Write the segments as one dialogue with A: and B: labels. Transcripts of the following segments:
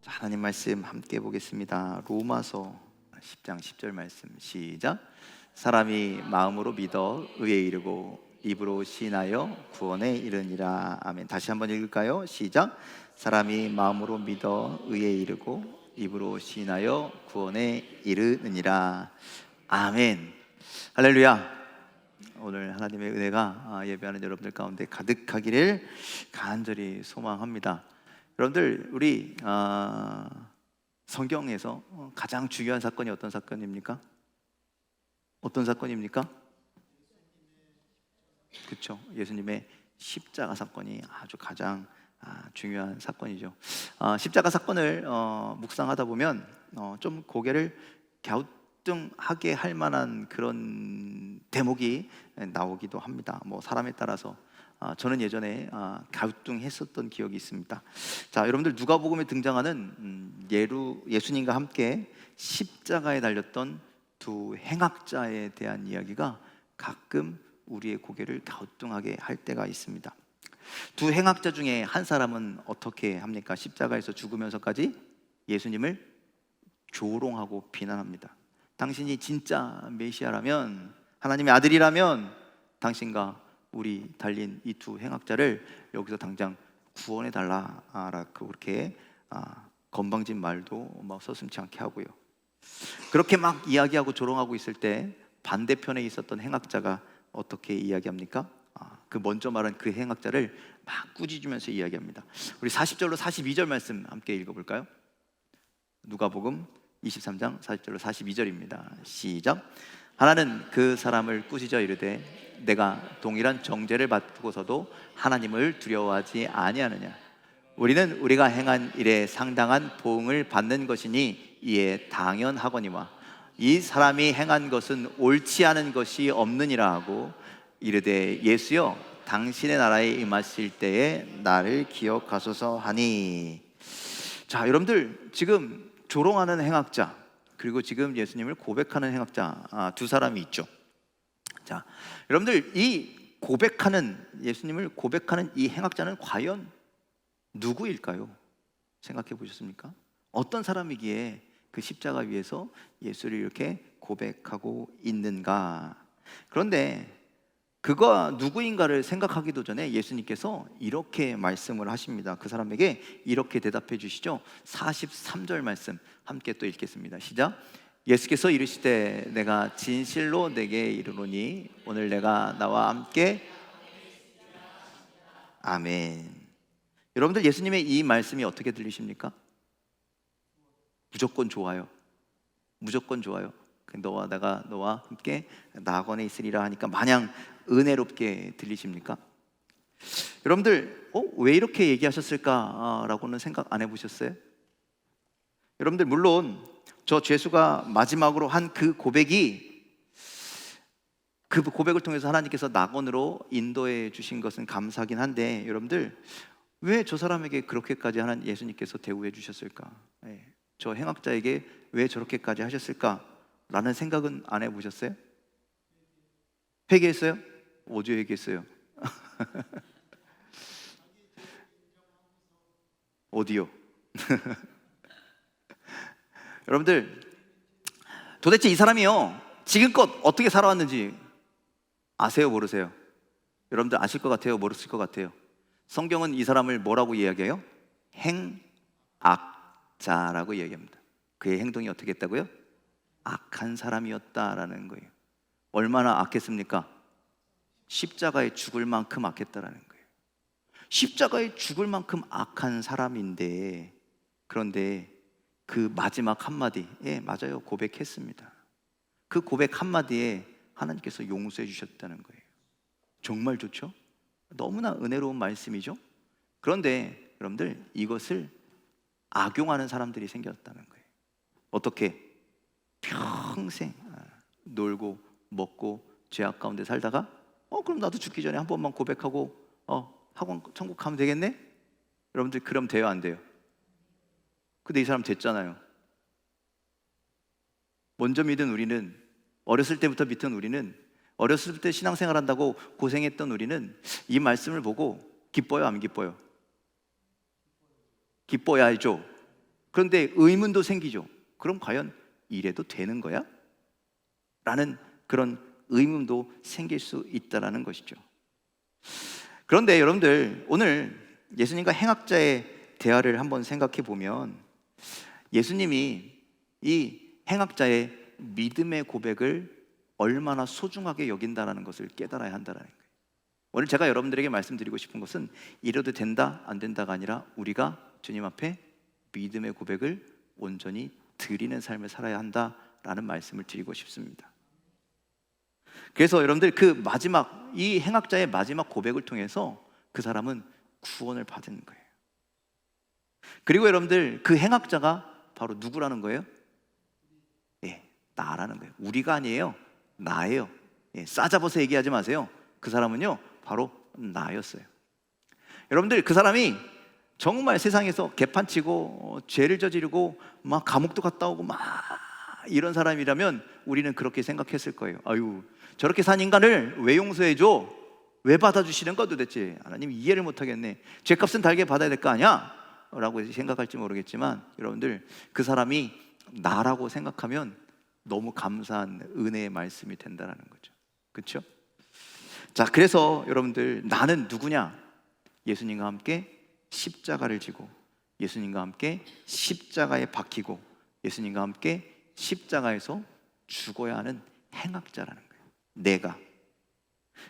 A: 자, 하나님 말씀 함께 보겠습니다. 로마서 10장 10절 말씀 시작. 사람이 마음으로 믿어 의에 이르고 입으로 시인하여 구원에 이르니라. 아멘. 다시 한번 읽을까요? 시작. 사람이 마음으로 믿어 의에 이르고 입으로 시인하여 구원에 이르느니라. 아멘. 할렐루야. 오늘 하나님의 은혜가 아, 예배하는 여러분들 가운데 가득하기를 간절히 소망합니다. 여러분들 우리 아, 성경에서 가장 중요한 사건이 어떤 사건입니까? 어떤 사건입니까? 그렇죠. 예수님의 십자가 사건이 아주 가장 아, 중요한 사건이죠. 아, 십자가 사건을 어, 묵상하다 보면 어, 좀 고개를 갸우뚱하게 할 만한 그런 대목이 나오기도 합니다. 뭐 사람에 따라서 아, 저는 예전에 아, 갸우뚱했었던 기억이 있습니다. 자, 여러분들 누가복음에 등장하는 음, 예루 예수님과 함께 십자가에 달렸던 두 행악자에 대한 이야기가 가끔 우리의 고개를 갸우뚱하게 할 때가 있습니다. 두 행악자 중에 한 사람은 어떻게 합니까? 십자가에서 죽으면서까지 예수님을 조롱하고 비난합니다. 당신이 진짜 메시아라면 하나님의 아들이라면 당신과 우리 달린 이 두 행악자를 여기서 당장 구원해 달라라고 그렇게 아, 건방진 말도 막 서슴치 않게 하고요. 그렇게 막 이야기하고 조롱하고 있을 때 반대편에 있었던 행악자가 어떻게 이야기합니까? 아, 그 먼저 말한 그 행악자를 막 꾸짖으면서 이야기합니다. 우리 40절로 42절 말씀 함께 읽어볼까요? 누가복음 23장 40절로 42절입니다. 시작. 하나는 그 사람을 꾸짖어 이르되 내가 동일한 정죄를 받고서도 하나님을 두려워하지 아니하느냐. 우리는 우리가 행한 일에 상당한 보응을 받는 것이니 이에 당연하거니와 이 사람이 행한 것은 옳지 않은 것이 없느니라 하고 이르되 예수여 당신의 나라에 임하실 때에 나를 기억하소서 하니 자 여러분들 지금 조롱하는 행악자 그리고 지금 예수님을 고백하는 행악자 아, 두 사람이 있죠 자 여러분들 이 고백하는 예수님을 고백하는 이 행악자는 과연 누구일까요? 생각해 보셨습니까? 어떤 사람이기에 그 십자가 위에서 예수를 이렇게 고백하고 있는가? 그런데 그가 누구인가를 생각하기도 전에 예수님께서 이렇게 말씀을 하십니다. 그 사람에게 이렇게 대답해 주시죠. 43절 말씀 함께 또 읽겠습니다. 시작. 예수께서 이르시되 내가 진실로 내게 이르노니 오늘 내가 나와 함께 아멘. 여러분들 예수님의 이 말씀이 어떻게 들리십니까? 무조건 좋아요. 무조건 좋아요. 그 너와 내가 너와 함께 낙원에 있으리라 하니까 마냥 은혜롭게 들리십니까? 여러분들 어? 왜 이렇게 얘기하셨을까라고는 생각 안 해보셨어요? 여러분들 물론 저 죄수가 마지막으로 한 그 고백이 그 고백을 통해서 하나님께서 낙원으로 인도해 주신 것은 감사하긴 한데 여러분들 왜 저 사람에게 그렇게까지 하나님 예수님께서 대우해 주셨을까? 예. 저 행악자에게 왜 저렇게까지 하셨을까? 라는 생각은 안 해보셨어요? 회개했어요? 어제 회개했어요? 어디요? 여러분들 도대체 이 사람이요 지금껏 어떻게 살아왔는지 아세요 모르세요? 여러분들 아실 것 같아요 모르실 것 같아요 성경은 이 사람을 뭐라고 이야기해요? 행악자라고 이야기합니다 그의 행동이 어떻게 했다고요? 악한 사람이었다라는 거예요 얼마나 악했습니까? 십자가에 죽을 만큼 악했다라는 거예요 십자가에 죽을 만큼 악한 사람인데 그런데 그 마지막 한마디, 예, 맞아요. 고백했습니다. 그 고백 한마디에 하나님께서 용서해 주셨다는 거예요. 정말 좋죠? 너무나 은혜로운 말씀이죠? 그런데 여러분들 이것을 악용하는 사람들이 생겼다는 거예요. 어떻게? 평생 아, 놀고 먹고 죄악 가운데 살다가 어 그럼 나도 죽기 전에 한 번만 고백하고 어 학원 천국 가면 되겠네? 여러분들 그럼 돼요 안 돼요? 근데 이 사람 됐잖아요. 먼저 믿은 우리는 어렸을 때부터 믿던 우리는 어렸을 때 신앙생활 한다고 고생했던 우리는 이 말씀을 보고 기뻐요 안 기뻐요? 기뻐야죠. 그런데 의문도 생기죠. 그럼 과연 이래도 되는 거야? 라는 그런 의문도 생길 수 있다라는 것이죠. 그런데 여러분들 오늘 예수님과 행악자의 대화를 한번 생각해 보면 예수님이 이 행악자의 믿음의 고백을 얼마나 소중하게 여긴다라는 것을 깨달아야 한다라는 거예요. 오늘 제가 여러분들에게 말씀드리고 싶은 것은 이래도 된다 안 된다가 아니라 우리가 주님 앞에 믿음의 고백을 온전히 드리는 삶을 살아야 한다라는 말씀을 드리고 싶습니다. 그래서 여러분들 그 마지막 이 행악자의 마지막 고백을 통해서 그 사람은 구원을 받은 거예요. 그리고 여러분들 그 행악자가 바로 누구라는 거예요? 예, 나라는 거예요. 우리가 아니에요. 나예요. 예, 싸잡아서 얘기하지 마세요. 그 사람은요, 바로 나였어요. 여러분들 그 사람이 정말 세상에서 개판치고 어, 죄를 저지르고 막 감옥도 갔다 오고 막 이런 사람이라면 우리는 그렇게 생각했을 거예요. 아유, 저렇게 산 인간을 왜 용서해 줘? 왜 받아주시는 거 도대체? 하나님 이해를 못 하겠네. 죄값은 달게 받아야 될 거 아니야? 라고 생각할지 모르겠지만 여러분들 그 사람이 나라고 생각하면 너무 감사한 은혜의 말씀이 된다는 거죠. 그렇죠? 자, 그래서 여러분들 나는 누구냐? 예수님과 함께 십자가를 지고 예수님과 함께 십자가에 박히고 예수님과 함께 십자가에서 죽어야 하는 행악자라는 거예요. 내가.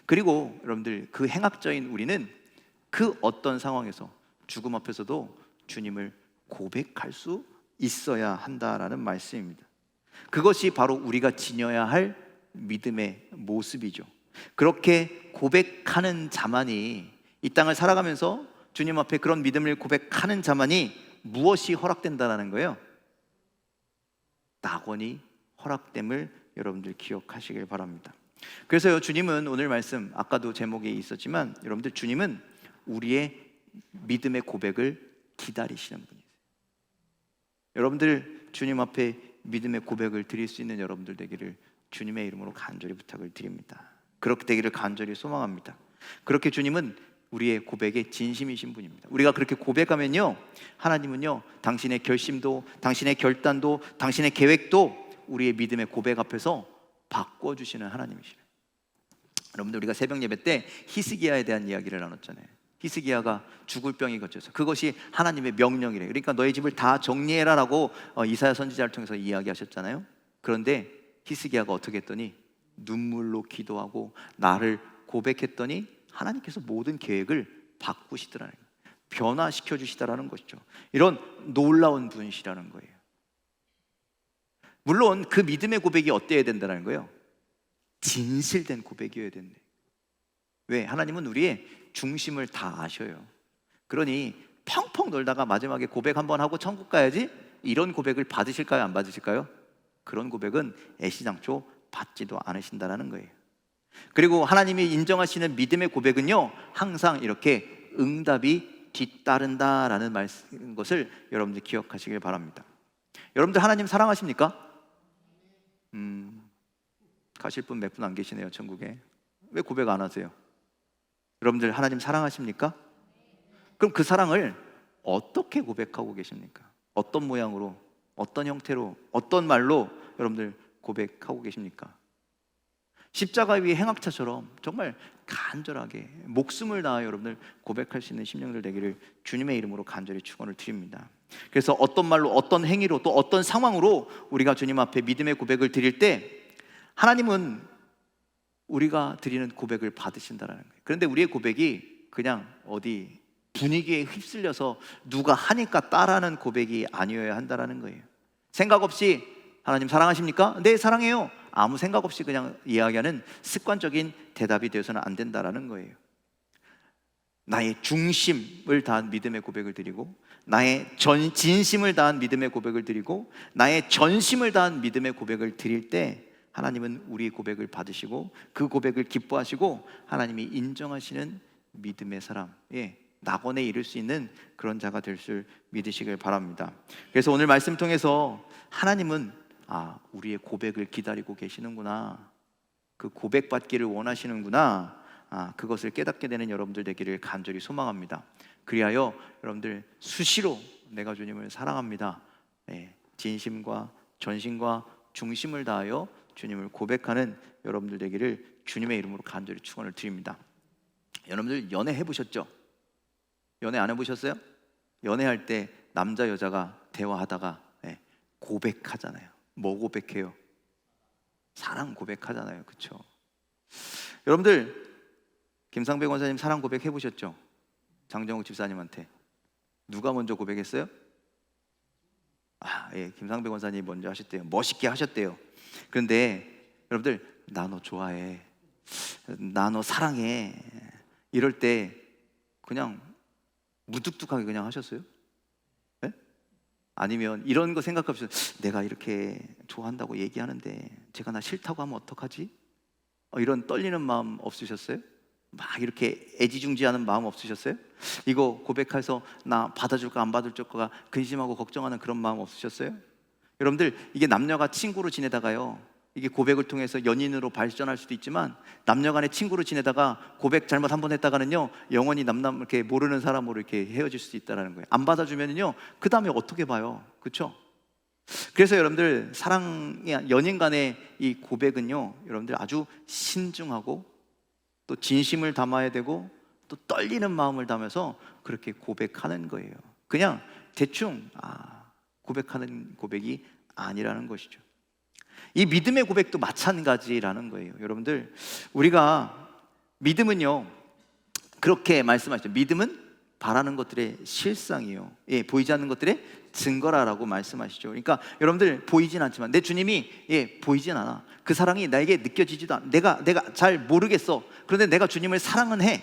A: 그리고 여러분들 그 행악자인 우리는 그 어떤 상황에서 죽음 앞에서도 주님을 고백할 수 있어야 한다라는 말씀입니다. 그것이 바로 우리가 지녀야 할 믿음의 모습이죠. 그렇게 고백하는 자만이 이 땅을 살아가면서 주님 앞에 그런 믿음을 고백하는 자만이 무엇이 허락된다라는 거예요? 낙원이 허락됨을 여러분들 기억하시길 바랍니다. 그래서요 주님은 오늘 말씀 아까도 제목에 있었지만 여러분들 주님은 우리의 믿음의 고백을 기다리시는 분이세요. 여러분들 주님 앞에 믿음의 고백을 드릴 수 있는 여러분들 되기를 주님의 이름으로 간절히 부탁을 드립니다. 그렇게 되기를 간절히 소망합니다. 그렇게 주님은 우리의 고백에 진심이신 분입니다. 우리가 그렇게 고백하면요, 하나님은요, 당신의 결심도, 당신의 결단도, 당신의 계획도 우리의 믿음의 고백 앞에서 바꿔주시는 하나님이시래요. 여러분들 우리가 새벽 예배 때 히스기야에 대한 이야기를 나눴잖아요. 히스기야가 죽을 병이 걷져서 그것이 하나님의 명령이래. 그러니까 너희 집을 다 정리해라라고 어, 이사야 선지자를 통해서 이야기하셨잖아요. 그런데 히스기야가 어떻게 했더니 눈물로 기도하고 나를 고백했더니 하나님께서 모든 계획을 바꾸시더라는 거예요. 변화시켜 주시다라는 것이죠. 이런 놀라운 분이시라는 거예요. 물론 그 믿음의 고백이 어때야 된다는 거예요. 진실된 고백이어야 된대. 왜? 하나님은 우리의 중심을 다 아셔요. 그러니 펑펑 놀다가 마지막에 고백 한번 하고 천국 가야지 이런 고백을 받으실까요? 안 받으실까요? 그런 고백은 애시장초 받지도 않으신다라는 거예요. 그리고 하나님이 인정하시는 믿음의 고백은요, 항상 이렇게 응답이 뒤따른다라는 말씀 것을 여러분들 기억하시길 바랍니다. 여러분들 하나님 사랑하십니까? 음, 가실 분 몇 분 안 계시네요, 천국에. 왜 고백 안 하세요? 여러분들 하나님 사랑하십니까? 그럼 그 사랑을 어떻게 고백하고 계십니까? 어떤 모양으로, 어떤 형태로, 어떤 말로 여러분들 고백하고 계십니까? 십자가 위의 행악차처럼 정말 간절하게 목숨을 다하 여러분들 고백할 수 있는 심령들 되기를 주님의 이름으로 간절히 축원을 드립니다. 그래서 어떤 말로 어떤 행위로 또 어떤 상황으로 우리가 주님 앞에 믿음의 고백을 드릴 때 하나님은 우리가 드리는 고백을 받으신다라는 거예요. 그런데 우리의 고백이 그냥 어디 분위기에 휩쓸려서 누가 하니까 따라하는 고백이 아니어야 한다라는 거예요. 생각 없이 하나님 사랑하십니까? 네, 사랑해요. 아무 생각 없이 그냥 이야기하는 습관적인 대답이 되어서는 안 된다라는 거예요. 나의 중심을 다한 믿음의 고백을 드리고 나의 전 진심을 다한 믿음의 고백을 드리고 나의 전심을 다한 믿음의 고백을 드릴 때 하나님은 우리의 고백을 받으시고 그 고백을 기뻐하시고 하나님이 인정하시는 믿음의 사람, 예, 낙원에 이를 수 있는 그런 자가 될 줄 믿으시길 바랍니다. 그래서 오늘 말씀 통해서 하나님은 아, 우리의 고백을 기다리고 계시는구나. 그 고백 받기를 원하시는구나. 아, 그것을 깨닫게 되는 여러분들 되기를 간절히 소망합니다. 그리하여 여러분들 수시로 내가 주님을 사랑합니다. 예, 진심과 전심과 중심을 다하여 주님을 고백하는 여러분들 되기를 주님의 이름으로 간절히 축원을 드립니다. 여러분들 연애 해보셨죠? 연애 안 해보셨어요? 연애할 때 남자 여자가 대화하다가 예, 고백하잖아요. 뭐 고백해요? 사랑 고백하잖아요. 그렇죠? 여러분들 김상배 권사님 사랑 고백 해보셨죠? 장정욱 집사님한테 누가 먼저 고백했어요? 아, 예, 김상배 권사님 먼저 하셨대요. 멋있게 하셨대요. 그런데 여러분들 나 너 좋아해, 나 너 사랑해 이럴 때 그냥 무뚝뚝하게 그냥 하셨어요? 예? 아니면 이런 거 생각 없이 내가 이렇게 좋아한다고 얘기하는데 제가 나 싫다고 하면 어떡하지? 어, 이런 떨리는 마음 없으셨어요? 막 이렇게 애지중지하는 마음 없으셨어요? 이거 고백해서 나 받아줄 까 안 받아줄까 근심하고 걱정하는 그런 마음 없으셨어요? 여러분들 이게 남녀가 친구로 지내다가요 이게 고백을 통해서 연인으로 발전할 수도 있지만 남녀간의 친구로 지내다가 고백 잘못 한 번 했다가는요 영원히 남남 이렇게 모르는 사람으로 이렇게 헤어질 수도 있다라는 거예요. 안 받아주면은요 그 다음에 어떻게 봐요, 그렇죠? 그래서 여러분들 사랑이 연인 간의 이 고백은요 여러분들 아주 신중하고 또 진심을 담아야 되고 또 떨리는 마음을 담아서 그렇게 고백하는 거예요. 그냥 대충 아, 고백하는 고백이 아니라는 것이죠. 이 믿음의 고백도 마찬가지라는 거예요. 여러분들 우리가 믿음은요 그렇게 말씀하시죠. 믿음은 바라는 것들의 실상이요. 예, 보이지 않는 것들의 증거라라고 말씀하시죠. 그러니까 여러분들 보이진 않지만 내 주님이 예, 보이진 않아. 그 사랑이 나에게 느껴지지도 않아. 내가 내가 잘 모르겠어. 그런데 내가 주님을 사랑은 해.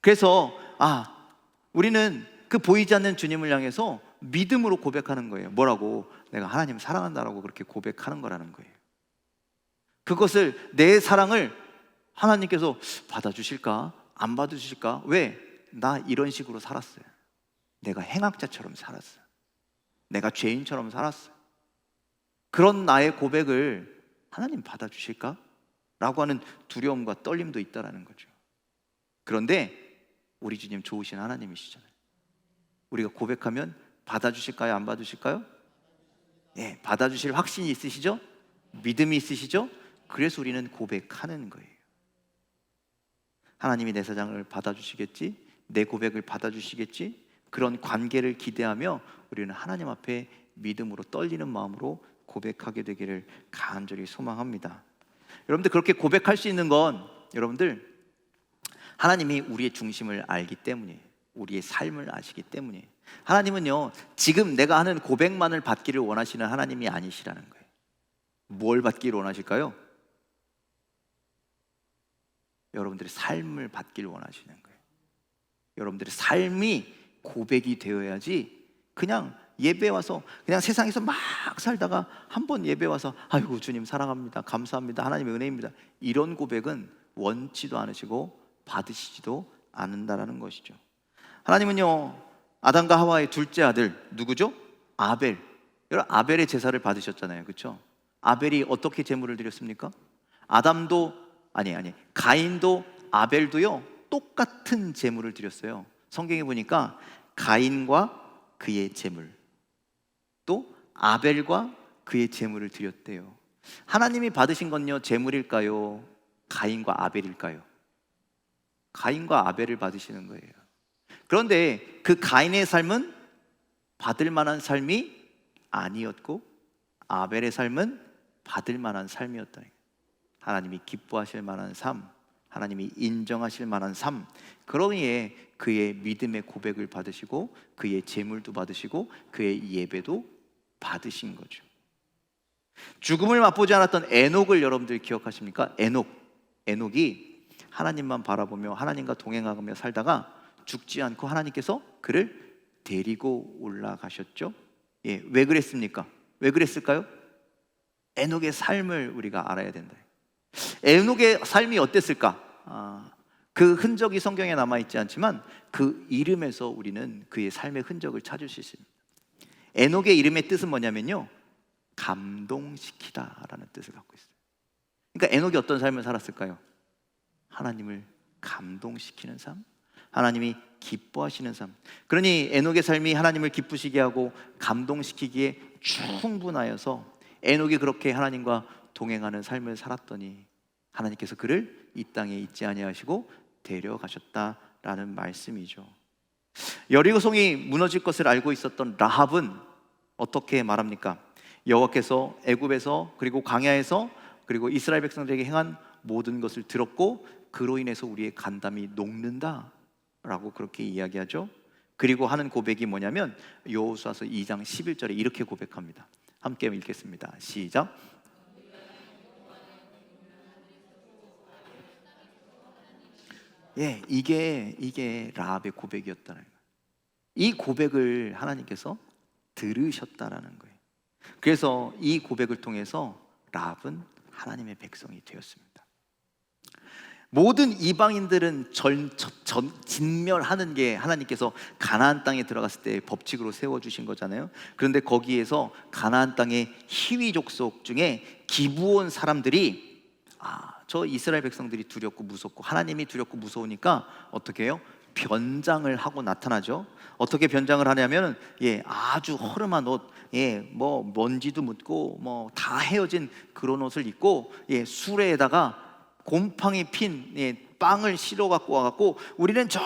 A: 그래서 아, 우리는 그 보이지 않는 주님을 향해서 믿음으로 고백하는 거예요. 뭐라고? 내가 하나님을 사랑한다라고 그렇게 고백하는 거라는 거예요. 그것을 내 사랑을 하나님께서 받아주실까? 안 받아주실까? 왜? 나 이런 식으로 살았어요. 내가 행악자처럼 살았어요. 내가 죄인처럼 살았어요. 그런 나의 고백을 하나님 받아주실까? 라고 하는 두려움과 떨림도 있다라는 거죠. 그런데 우리 주님 좋으신 하나님이시잖아요. 우리가 고백하면 받아주실까요? 안 받아주실까요? 예, 받아주실 확신이 있으시죠? 믿음이 있으시죠? 그래서 우리는 고백하는 거예요. 하나님이 내 사장을 받아주시겠지? 내 고백을 받아주시겠지? 그런 관계를 기대하며 우리는 하나님 앞에 믿음으로 떨리는 마음으로 고백하게 되기를 간절히 소망합니다. 여러분들 그렇게 고백할 수 있는 건 여러분들 하나님이 우리의 중심을 알기 때문이에요. 우리의 삶을 아시기 때문이에요. 하나님은요, 지금 내가 하는 고백만을 받기를 원하시는 하나님이 아니시라는 거예요. 뭘 받기를 원하실까요? 여러분들의 삶을 받기를 원하시는 거예요. 여러분들의 삶이 고백이 되어야지 그냥 예배 와서 그냥 세상에서 막 살다가 한 번 예배 와서 아이고 주님 사랑합니다. 감사합니다. 하나님의 은혜입니다. 이런 고백은 원치도 않으시고 받으시지도 않는다라는 것이죠. 하나님은요. 아담과 하와의 둘째 아들 누구죠? 아벨. 여러분 아벨의 제사를 받으셨잖아요. 그렇죠? 아벨이 어떻게 제물을 드렸습니까? 아담도 아니 아니 가인도 아벨도요. 똑같은 제물을 드렸어요. 성경에 보니까 가인과 그의 제물 또 아벨과 그의 제물을 드렸대요. 하나님이 받으신 건요 제물일까요? 가인과 아벨일까요? 가인과 아벨을 받으시는 거예요. 그런데 그 가인의 삶은 받을 만한 삶이 아니었고 아벨의 삶은 받을 만한 삶이었다. 하나님이 기뻐하실 만한 삶, 하나님이 인정하실 만한 삶. 그러기에 그의 믿음의 고백을 받으시고 그의 제물도 받으시고 그의 예배도 받으신 거죠. 죽음을 맛보지 않았던 에녹을 여러분들 기억하십니까? 에녹. 에녹이 하나님만 바라보며 하나님과 동행하며 살다가 죽지 않고 하나님께서 그를 데리고 올라가셨죠. 예, 왜 그랬습니까? 왜 그랬을까요? 에녹의 삶을 우리가 알아야 된다. 에녹의 삶이 어땠을까? 아, 그 흔적이 성경에 남아 있지 않지만 그 이름에서 우리는 그의 삶의 흔적을 찾을 수 있습니다. 에녹의 이름의 뜻은 뭐냐면요, 감동시키다라는 뜻을 갖고 있어요. 그러니까 에녹이 어떤 삶을 살았을까요? 하나님을 감동시키는 삶, 하나님이 기뻐하시는 삶. 그러니 에녹의 삶이 하나님을 기쁘시게 하고 감동시키기에 충분하여서 에녹이 그렇게 하나님과 동행하는 삶을 살았더니 하나님께서 그를 이 땅에 있지 아니하시고 데려가셨다라는 말씀이죠. 여리고성이 무너질 것을 알고 있었던 라합은 어떻게 말합니까? 여호와께서 애굽에서 그리고 광야에서 그리고 이스라엘 백성들에게 행한 모든 것을 들었고 그로 인해서 우리의 간담이 녹는다라고 그렇게 이야기하죠. 그리고 하는 고백이 뭐냐면 여호수아서 2장 11절에 이렇게 고백합니다. 함께 읽겠습니다. 시작. 예, 이게 이게 라합의 고백이었다는 거예요. 이 고백을 하나님께서 들으셨다라는 거예요. 그래서 이 고백을 통해서 라합은 하나님의 백성이 되었습니다. 모든 이방인들은 전, 전, 전- 진멸하는 게 하나님께서 가나안 땅에 들어갔을 때 법칙으로 세워 주신 거잖아요. 그런데 거기에서 가나안 땅의 희위 족속 중에 기부온 사람들이 아, 저 이스라엘 백성들이 두렵고 무섭고 하나님이 두렵고 무서우니까 어떻게 해요? 변장을 하고 나타나죠. 어떻게 변장을 하냐면은 예, 아주 허름한 옷, 예, 뭐 먼지도 묻고 뭐 다 헤어진 그런 옷을 입고 예, 수레에다가 곰팡이 핀 예, 빵을 실어 갖고 와 갖고 우리는 저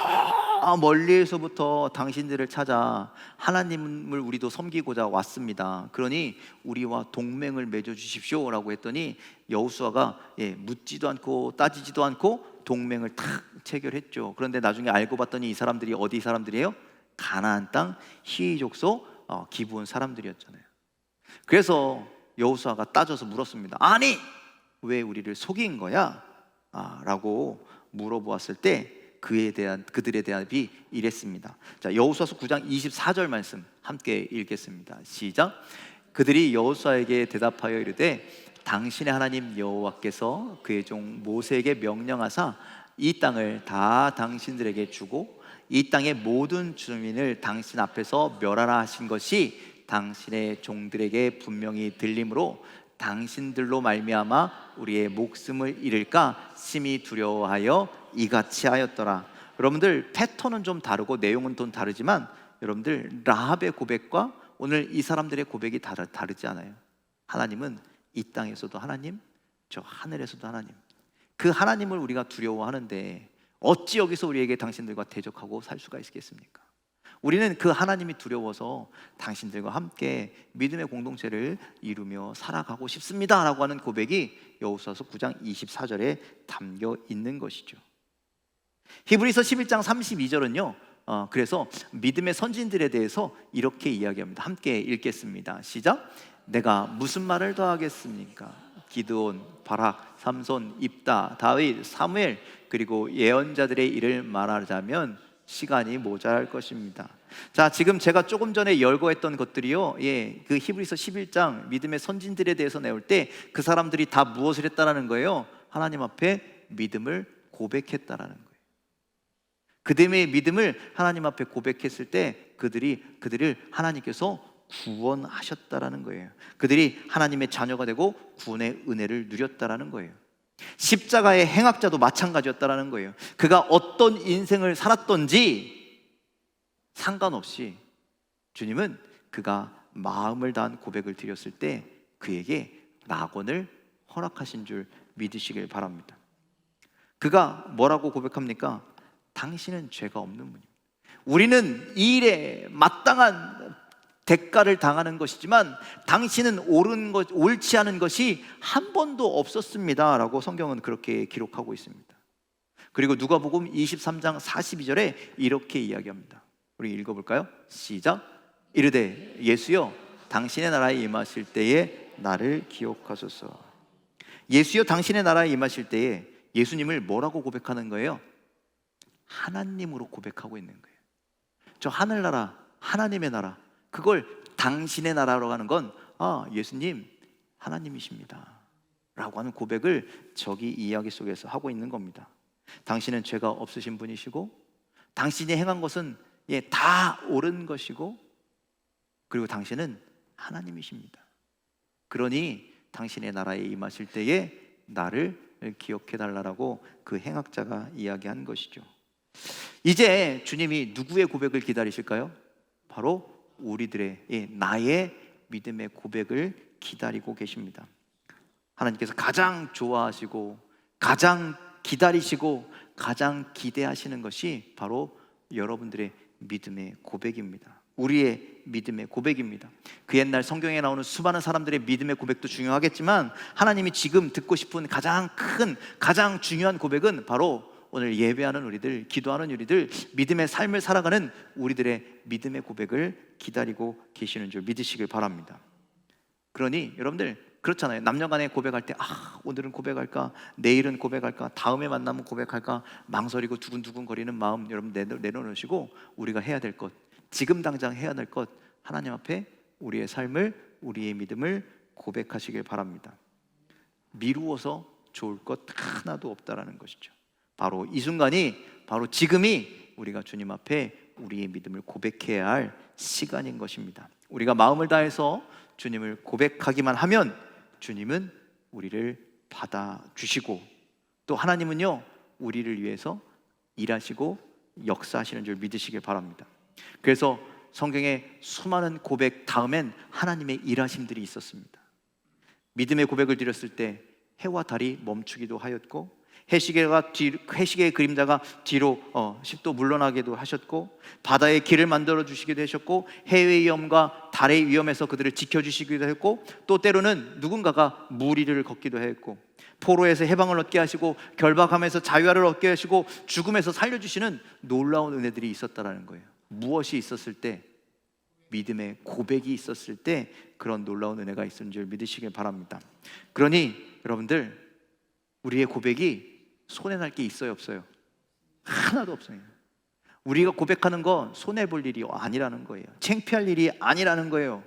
A: 멀리에서부터 당신들을 찾아 하나님을 우리도 섬기고자 왔습니다. 그러니 우리와 동맹을 맺어 주십시오라고 했더니 여호수아가 예, 묻지도 않고 따지지도 않고 동맹을 탁 체결했죠. 그런데 나중에 알고 봤더니 이 사람들이 어디 사람들이에요? 가나안 땅 히위 족속 어, 기부온 사람들이었잖아요. 그래서 여호수아가 따져서 물었습니다. 아니 왜 우리를 속인 거야? 아, 라고 물어보았을 때 그에 대한 그들의 대답이 이랬습니다. 자 여호수아서 9장 24절 말씀 함께 읽겠습니다. 시작. 그들이 여호수아에게 대답하여 이르되 당신의 하나님 여호와께서 그의 종 모세에게 명령하사 이 땅을 다 당신들에게 주고 이 땅의 모든 주민을 당신 앞에서 멸하라 하신 것이 당신의 종들에게 분명히 들림으로 당신들로 말미암아 우리의 목숨을 잃을까 심히 두려워하여 이같이 하였더라. 여러분들 패턴은 좀 다르고 내용은 좀 다르지만 여러분들 라합의 고백과 오늘 이 사람들의 고백이 다르, 다르지 않아요. 하나님은 이 땅에서도 하나님, 저 하늘에서도 하나님. 그 하나님을 우리가 두려워하는데 어찌 여기서 우리에게 당신들과 대적하고 살 수가 있겠습니까? 우리는 그 하나님이 두려워서 당신들과 함께 믿음의 공동체를 이루며 살아가고 싶습니다라고 하는 고백이 여호수아서 9장 24절에 담겨 있는 것이죠. 히브리서 11장 32절은요. 어, 그래서 믿음의 선진들에 대해서 이렇게 이야기합니다. 함께 읽겠습니다. 시작. 내가 무슨 말을 더 하겠습니까? 기드온, 바락, 삼손, 입다, 다윗, 사무엘 그리고 예언자들의 일을 말하자면 시간이 모자랄 것입니다. 자, 지금 제가 조금 전에 열거했던 것들이요. 예, 그 히브리서 11장 믿음의 선진들에 대해서 내올 때 그 사람들이 다 무엇을 했다라는 거예요? 하나님 앞에 믿음을 고백했다라는 거예요. 그들의 믿음을 하나님 앞에 고백했을 때 그들이 그들을 하나님께서 구원하셨다라는 거예요. 그들이 하나님의 자녀가 되고 구원의 은혜를 누렸다라는 거예요. 십자가의 행악자도 마찬가지였다라는 거예요. 그가 어떤 인생을 살았던지 상관없이 주님은 그가 마음을 다한 고백을 드렸을 때 그에게 낙원을 허락하신 줄 믿으시길 바랍니다. 그가 뭐라고 고백합니까? 당신은 죄가 없는 분입니다. 우리는 이 일에 마땅한 대가를 당하는 것이지만 당신은 옳은 것, 옳지 않은 것이 한 번도 없었습니다 라고 성경은 그렇게 기록하고 있습니다. 그리고 누가복음 23장 42절에 이렇게 이야기합니다. 우리 읽어볼까요? 시작. 이르되 예수여 당신의 나라에 임하실 때에 나를 기억하소서. 예수여 당신의 나라에 임하실 때에 예수님을 뭐라고 고백하는 거예요? 하나님으로 고백하고 있는 거예요. 저 하늘나라, 하나님의 나라, 그걸 당신의 나라로 하는 건 아, 예수님 하나님이십니다. 라고 하는 고백을 저기 이야기 속에서 하고 있는 겁니다. 당신은 죄가 없으신 분이시고 당신이 행한 것은 예, 다 옳은 것이고 그리고 당신은 하나님이십니다. 그러니 당신의 나라에 임하실 때에 나를 기억해 달라라고 그 행악자가 이야기한 것이죠. 이제 주님이 누구의 고백을 기다리실까요? 바로 우리들의 예, 나의 믿음의 고백을 기다리고 계십니다. 하나님께서 가장 좋아하시고 가장 기다리시고 가장 기대하시는 것이 바로 여러분들의 믿음의 고백입니다. 우리의 믿음의 고백입니다. 그 옛날 성경에 나오는 수많은 사람들의 믿음의 고백도 중요하겠지만 하나님이 지금 듣고 싶은 가장 큰 가장 중요한 고백은 바로 오늘 예배하는 우리들, 기도하는 우리들, 믿음의 삶을 살아가는 우리들의 믿음의 고백을 기다리고 계시는 줄 믿으시길 바랍니다. 그러니 여러분들 그렇잖아요. 남녀간에 고백할 때 아, 오늘은 고백할까? 내일은 고백할까? 다음에 만나면 고백할까? 망설이고 두근두근 거리는 마음 여러분 내려, 내려놓으시고 우리가 해야 될 것, 지금 당장 해야 될 것 하나님 앞에 우리의 삶을 우리의 믿음을 고백하시길 바랍니다. 미루어서 좋을 것 하나도 없다라는 것이죠. 바로 이 순간이 바로 지금이 우리가 주님 앞에 우리의 믿음을 고백해야 할 시간인 것입니다. 우리가 마음을 다해서 주님을 고백하기만 하면 주님은 우리를 받아 주시고 또 하나님은요 우리를 위해서 일하시고 역사하시는 줄 믿으시길 바랍니다. 그래서 성경에 수많은 고백 다음엔 하나님의 일하심들이 있었습니다. 믿음의 고백을 드렸을 때 해와 달이 멈추기도 하였고 해시계가 뒤, 해시계의 그림자가 뒤로 어, 10도 물러나게도 하셨고 바다의 길을 만들어 주시기도 하셨고 해의 위험과 달의 위험에서 그들을 지켜 주시기도 했고 또 때로는 누군가가 무리를 걷기도 했고 포로에서 해방을 얻게 하시고 결박함에서 자유를 얻게 하시고 죽음에서 살려 주시는 놀라운 은혜들이 있었다라는 거예요. 무엇이 있었을 때 믿음의 고백이 있었을 때 그런 놀라운 은혜가 있는 줄 믿으시길 바랍니다. 그러니 여러분들 우리의 고백이 손해 날 게 있어요, 없어요? 하나도 없어요. 우리가 고백하는 건 손해 볼 일이 아니라는 거예요. 창피할 일이 아니라는 거예요.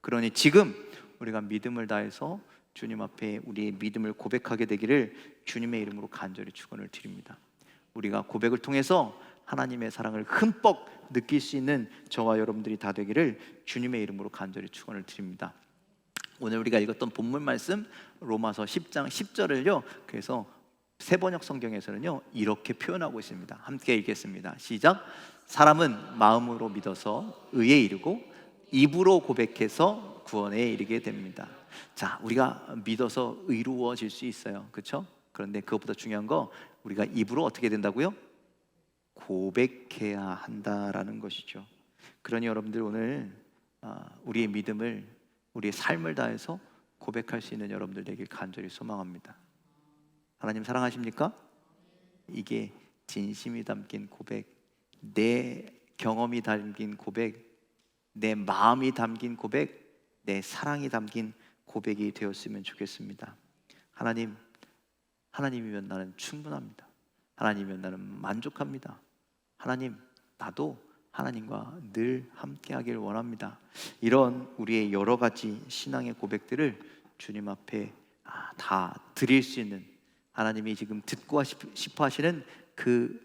A: 그러니 지금 우리가 믿음을 다해서 주님 앞에 우리의 믿음을 고백하게 되기를 주님의 이름으로 간절히 축원을 드립니다. 우리가 고백을 통해서 하나님의 사랑을 흠뻑 느낄 수 있는 저와 여러분들이 다 되기를 주님의 이름으로 간절히 축원을 드립니다. 오늘 우리가 읽었던 본문 말씀 로마서 10장 10절을요. 그래서 세번역 성경에서는요. 이렇게 표현하고 있습니다. 함께 읽겠습니다. 시작. 사람은 마음으로 믿어서 의에 이르고 입으로 고백해서 구원에 이르게 됩니다. 자, 우리가 믿어서 의로워질 수 있어요. 그렇죠? 그런데 그것보다 중요한 거 우리가 입으로 어떻게 된다고요? 고백해야 한다라는 것이죠. 그러니 여러분들 오늘 아, 우리의 믿음을 우리의 삶을 다해서 고백할 수 있는 여러분들 되길 간절히 소망합니다. 하나님 사랑하십니까? 이게 진심이 담긴 고백, 내 경험이 담긴 고백, 내 마음이 담긴 고백, 내 사랑이 담긴 고백이 되었으면 좋겠습니다. 하나님, 하나님이면 나는 충분합니다. 하나님이면 나는 만족합니다. 하나님, 나도 하나님과 늘 함께하길 원합니다. 이런 우리의 여러 가지 신앙의 고백들을 주님 앞에 아, 다 드릴 수 있는 하나님이 지금 듣고 싶어 하시는 그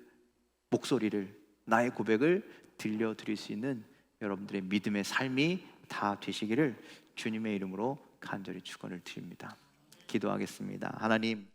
A: 목소리를 나의 고백을 들려 드릴 수 있는 여러분들의 믿음의 삶이 다 되시기를 주님의 이름으로 간절히 축원을 드립니다. 기도하겠습니다. 하나님